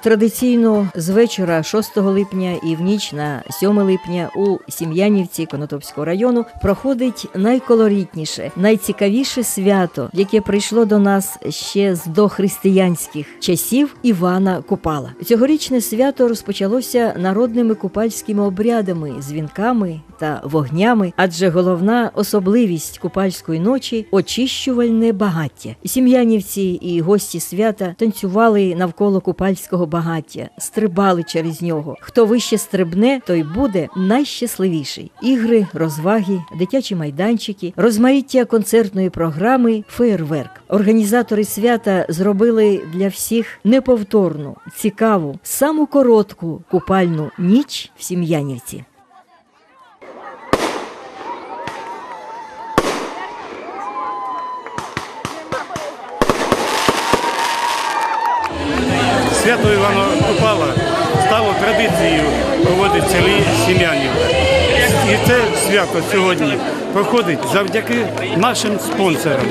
Традиційно з вечора 6 липня і в ніч на 7 липня у Сім'янівці Конотопського району проходить найколорітніше, найцікавіше свято, яке прийшло до нас ще з дохристиянських часів Івана Купала. Цьогорічне свято розпочалося народними купальськими обрядами, дзвінками та вогнями, адже головна особливість купальської ночі очищувальне багаття. Сім'янівці і гості свята танцювали навколо купальського багаття, стрибали через нього. Хто вище стрибне, той буде найщасливіший. Ігри, розваги, дитячі майданчики, розмаїття концертної програми, феєрверк. Організатори свята зробили для всіх неповторну, цікаву, саму коротку купальну ніч в Сім'янівці. Свято Івана Купала стало традицією проводити селі Сім'янів. І це свято сьогодні проходить завдяки нашим спонсорам.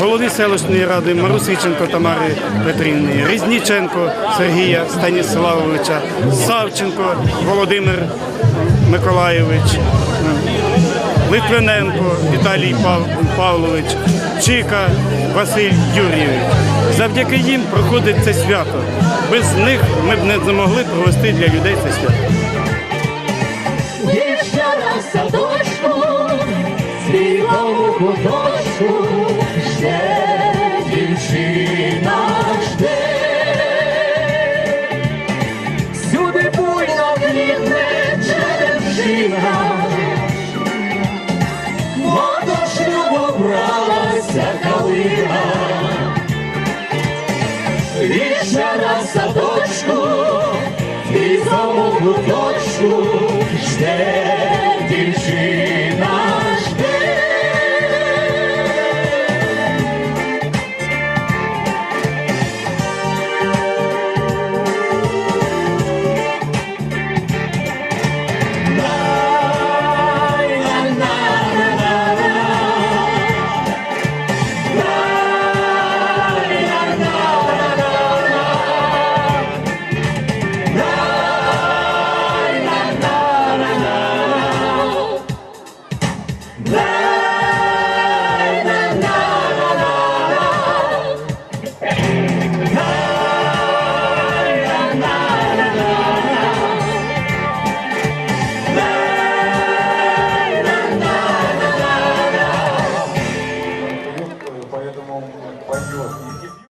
Голови селищної ради Марусиченко Тамари Петрівни, Різніченко Сергія Станіславовича, Савченко Володимир Миколайович, Литвиненко Віталій Павлович, Чика Василь Юрійович. Завдяки їм проходить це свято. Без них ми б не змогли провести для людей це свято. Садочку, світлому куточку, ще дівчина садочку, в лісовому куточку жде дівчина.